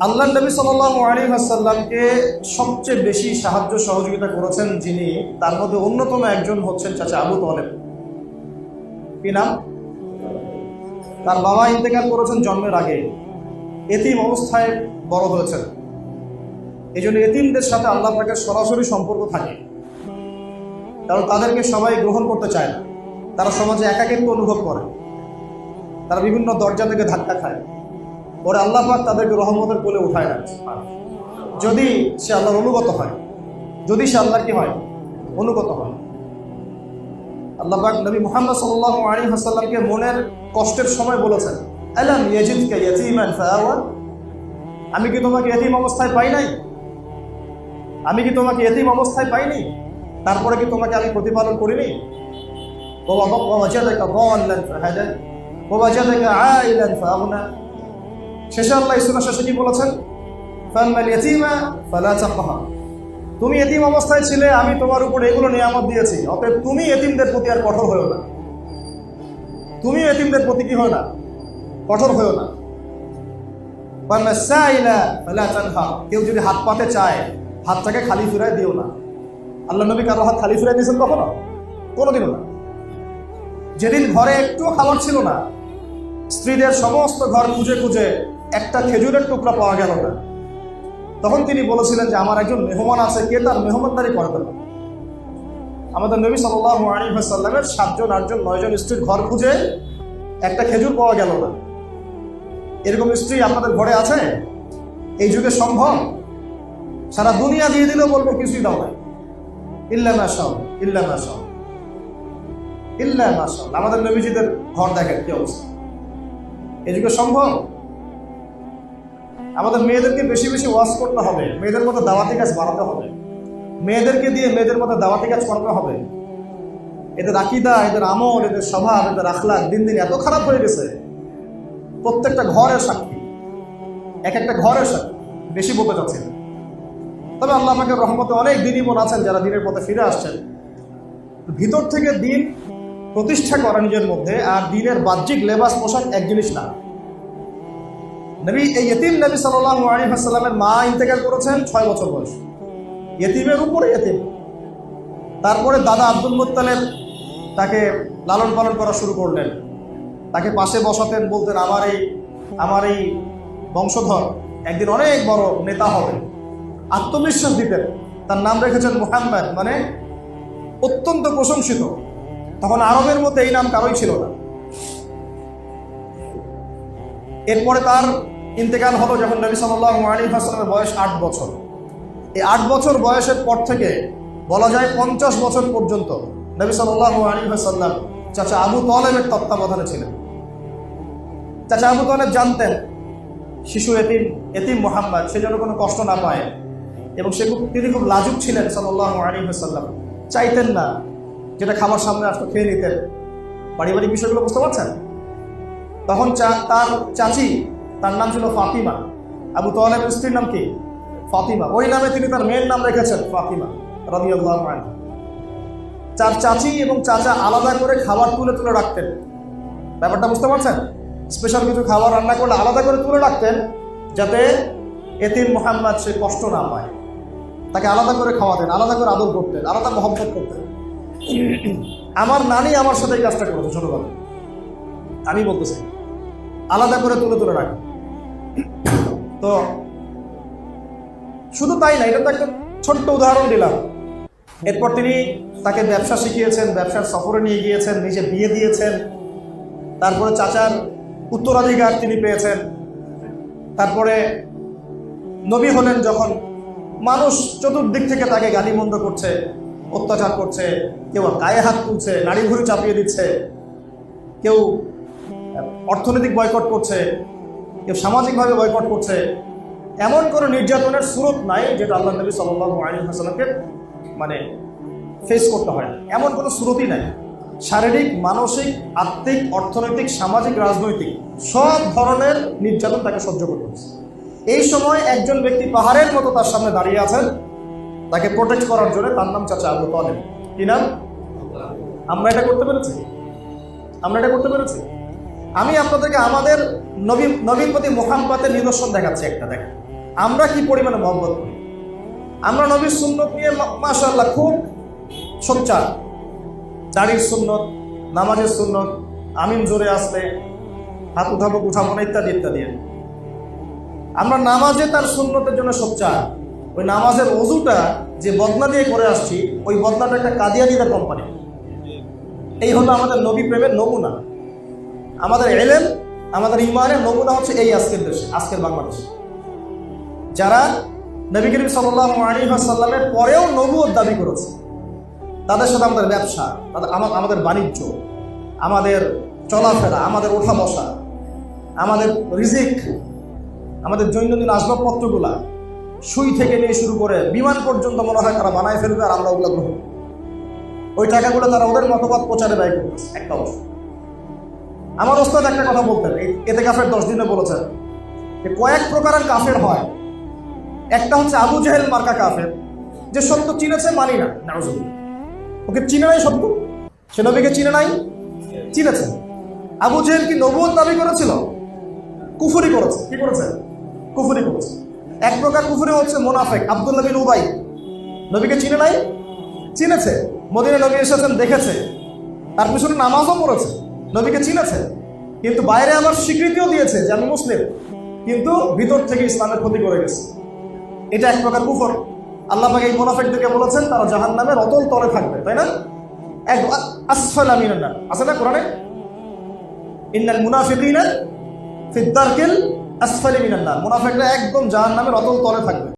আল্লাহ নবী সাল্লাল্লাহু আলাইহি ওয়াসাল্লামকে সবচেয়ে বেশি সাহায্য সহযোগিতা করেছেন যিনি, তার মধ্যে অন্যতম একজন হচ্ছেন চাচা আবু তালেব। কি নাম? তার বাবা ইন্তেকাল করেছেন জন্মের আগে। এতিম অবস্থায় বড় হয়েছেন। এই জন্য এতিমদের সাথে আল্লাহ পাকের সরাসরি সম্পর্ক থাকে। কারণ তাদেরকে সবাই গ্রহণ করতে চায় না। তারা সমাজে একাকিত্ব অনুভব করে। তারা বিভিন্ন দরজা থেকে ধাক্কা খায়। পরে আল্লাহ পাক তাদেরকে রহমতের কোলে উঠায় না যদি সে আল্লাহর অনুগত হয় যদি সে আল্লাহর কি হয় অনুগত হয় আল্লাহ পাক নবী মুহাম্মদ সাল্লাল্লাহু আলাইহি ওয়াসাল্লামকে মনের কষ্টের সময় বলেছেন আলাম ইয়াজিদকা ইয়াতীমান ফাআওয়া আমি কি তোমাকে এতিম অবস্থায় পাই নাই আমি কি তোমাকে এতিম অবস্থায় পাইনি তারপরে কি তোমাকে আমি প্রতিপালন করিনি ووجدك ضالا فهدى ووجدك عائلا فأغنى শেষে আল্লাহ ইসলাম কি বলেছেন তুমি এতিম অবস্থায় ছিলে, আমি তোমার উপর এগুলো নিয়ামত দিয়েছি, অতএব তুমি এতিমদের প্রতি আর কঠোর হয়েও না। তুমি এতিমদের প্রতি কি হয় না? কঠোর হয়েও না। কেউ যদি হাত পাতে চায়, হাতটাকে খালি ফিরায় দিও না। আল্লাহ নবী কারও হাত খালি ফিরাই দিয়েছেন কখনো? কোনোদিনও না। যেদিন ঘরে একটু খাবার ছিল না, স্ত্রীদের সমস্ত ঘর খুঁজে খুঁজে একটা খেজুরের টুকরা পাওয়া গেল না। তখন তিনি বলেছিলেন যে, আমার একজন মেহমান আছে, কে তার মেহমানদারি করবে না? আমাদের নবী ওয়াসাল্লামের সাতজন, আটজন, নয়জন স্ত্রীর ঘর খুঁজে একটা খেজুর পাওয়া গেল না। এরকম স্ত্রী আপনাদের ঘরে আছে? এই যুগে সম্ভব? সারা দুনিয়া দিয়ে দিলেও বলব, কিছুই দাও নাই। ইল্লা মাশাল ইল্লা মাশাল ইল্লা আমাদের নবীজিদের ঘর দেখেন কি অবস্থা। এই যুগে সম্ভব? আমাদের মেয়েদেরকে বেশি বেশি ওয়াশ করতে হবে। মেয়েদের মতো দাওয়াতি কাজ বাড়াতে হবে। মেয়েদেরকে দিয়ে মেয়েদের মতো দাওয়াতি কাজ করতে হবে। এদের আকিদা, এদের আমল, এদের স্বভাব, এদের আখলাক দিন দিন এত খারাপ হয়ে গেছে। প্রত্যেকটা ঘরের সাক্ষী এক একটা ঘরের সাক্ষী বেশি বলতে চাচ্ছি তবে আল্লাহ আমাকে রহমতে অনেক দিনই বোন আছেন যারা দিনের পথে ফিরে আসছেন। ভিতর থেকে দিন প্রতিষ্ঠা করা নিজের মধ্যে, আর দিনের বাহ্যিক লেবাস পোশাক এক জিনিস না। নবী, এই ইতিম নবী ওয়াসাল্লামের মা ইন্তেকাল করেছেন ছয় বছর বয়স। ইতিমের উপরে ইতিম তারপরে দাদা আব্দুল মুত্তালেব তাকে লালন পালন করা শুরু করলেন। তাকে পাশে বসাতেন, বলতেন, আমার এই আমার এই বংশধর একদিন অনেক বড় নেতা হবে। আত্মবিশ্বাস দিতেন। তার নাম রেখেছেন মুহাম্মদ মানে অত্যন্ত প্রশংসিত। তখন আরবের মধ্যে এই নাম কারোই ছিল না। এরপরে তার ইন্তেকাল হলো যখন নবী সাল্লাল্লাহু আলাইহি ওয়াসাল্লামের বয়স আট বছর। এই আট বছর বয়সের পর থেকে বলা যায় পঞ্চাশ বছর পর্যন্ত নবী সাল্লাল্লাহু আলাইহি ওয়াসাল্লাম চাচা আবু তলেবের তত্ত্বাবধানে ছিলেন। চাচা আবু তলেব জানতেন শিশু এতিম এতিম মোহাম্মদ, সে যেন কোনো কষ্ট না পায় এবং সে খুব, তিনি খুব লাজুক ছিলেন সাল্লাহ আলাইহি ওয়াসাল্লাম। চাইতেন না, যেটা খাবার সামনে আসতো খেয়ে নিতেন। পারিবারিক বিষয়গুলো বুঝতে পারছেন? তখন চা- তার চাচি তার নাম ছিল ফাতিমা। আবু তোয়ালের স্ত্রীর নাম কি? ফাতিমা। ওই নামে তিনি তার মেয়ের নাম রেখেছেন, ফাতিমা আনহা। চার চাচি এবং চাচা আলাদা করে খাবার তুলে তুলে রাখতেন। ব্যাপারটা বুঝতে পারছেন? স্পেশাল কিছু খাবার রান্না করলে আলাদা করে তুলে রাখতেন, যাতে এতিম মোহাম্মদ সে কষ্ট না পায়। তাকে আলাদা করে খাওয়াতেন, আলাদা করে আদর করতেন, আলাদা মহব্বত করতেন। আমার নানি আমার সাথে এই কাজটা করেছে, ছোটবেলায়। আমি বলতেছি আলাদা করে তুলে তুলে রাখি তো, শুধু তাই না, এটা তো একটা ছোট্ট উদাহরণ দিলাম। এরপর তিনি তাকে ব্যবসা শিখিয়েছেন, ব্যবসার সফরে নিয়ে গিয়েছেন, নিজে বিয়ে দিয়েছেন। তারপরে চাচার উত্তরাধিকার তিনি পেয়েছেন। তারপরে নবী হলেন যখন মানুষ চতুর্দিক থেকে তাকে গালিমন্দ করছে, অত্যাচার করছে, কেউ গায়ে হাত তুলছে নারী ভুড়ি চাপিয়ে দিচ্ছে, কেউ অর্থনৈতিক বয়কট করছে কেউ সামাজিকভাবে বয়কট করছে। এমন কোনো নির্যাতনের স্রোত নাই যেটা আল্লাহ নবী সাল্লাল্লাহু আলাইহি হাসানকে মানে ফেস করতে হয়। এমন কোনো স্রোতই নাই। শারীরিক, মানসিক, আত্মিক, অর্থনৈতিক, সামাজিক, রাজনৈতিক সব ধরনের নির্যাতন তাকে সহ্য করতে হচ্ছে। এই সময় একজন ব্যক্তি পাহাড়ের মতো তার সামনে দাঁড়িয়ে আছেন। তাকে প্রোটেক্ট করার জন্য তার নাম চাচা আবু তালেব। কি নাম? আমরা এটা করতে পেরেছি? আমরা এটা করতে পেরেছি? আমি আপনাদেরকে আমাদের নবী, নবীর প্রতি মোহাম্মতের নিদর্শন দেখাচ্ছি একটা, দেখেন। আমরা কি পরিমাণে মহব্বত করি? আমরা নবীর সুন্নত নিয়ে মাশাল্লাহ খুব সোচ্চার। দাড়ির সুন্নত, নামাজের সুন্নত, আমিন জোরে আসলে, হাত উঠাবো উঠাবো না, ইত্যাদি ইত্যাদি। আমরা নামাজে তার সুন্নতের জন্য সোচ্চার। ওই নামাজের অজুটা যে বদনা দিয়ে করে আসছি, ওই বদনাটা একটা কাদিয়ানিদের কোম্পানি এই হলো আমাদের নবী প্রেমের নমুনা। আমাদের এলেম, আমাদের ইমানের নমুনা হচ্ছে এই আজকের দেশে, আজকের বাংলাদেশে যারা নবী করিম সাল্লাহ পরেও নবুয়ত দাবি করেছে, তাদের সাথে আমাদের ব্যবসা, তাদের আমাদের বাণিজ্য, আমাদের চলাফেরা, আমাদের ওঠা বসা আমাদের রিজিক, আমাদের দৈনন্দিন আসবাবপত্রগুলা সুই থেকে নিয়ে শুরু করে বিমান পর্যন্ত মনে হয় তারা বানায় ফেলবে আর আমরা ওগুলো গ্রহণ। ওই টাকাগুলো তারা ওদের মতবাদ প্রচারে ব্যয় করতেছে, একটা অবস্থা আমার ওস্তাদ একটা কথা বলতেন এতে কাফের দশ দিনে বলেছেন যে কয়েক প্রকারের কাফের হয়। একটা হচ্ছে আবু জাহেল মার্কা কাফের, যে সত্য চিনেছে মানি না। ওকে চিনে নাই সত্য? সে নবীকে চিনে নাই? চিনেছে। আবু জেহেল কি নবুয়ত দাবি করেছিল? কুফুরি করেছে। কি করেছে? কুফুরি করেছে। এক প্রকার কুফরি হচ্ছে মোনাফেক, আব্দুল্লাহ বিন উবাই। নবীকে চিনে নাই? চিনেছে। মদিনা নবী এসেছেন, দেখেছে। তার পিছনে নামাজও পড়েছে। নবীকে চিনেছে কিন্তু বাইরে আবার স্বীকৃতিও দিয়েছে যে আমি মুসলিম, কিন্তু ভিতর থেকে ইসলামের ক্ষতি করে গেছে। এটা এক প্রকার কুফর। আল্লাহ পাক এই মোনাফেকদেরকে বলেছেন, তারা জাহান নামের অতল তলে থাকবে, তাই না? এক আসফাল আমিনান নার আছে না কোরআনে? ইন্নাল মুনাফিকিনা ফিদ্দারকিল আসফালি মিনান নার মুনাফিকরা একদম জাহান নামের অতল তলে থাকবে।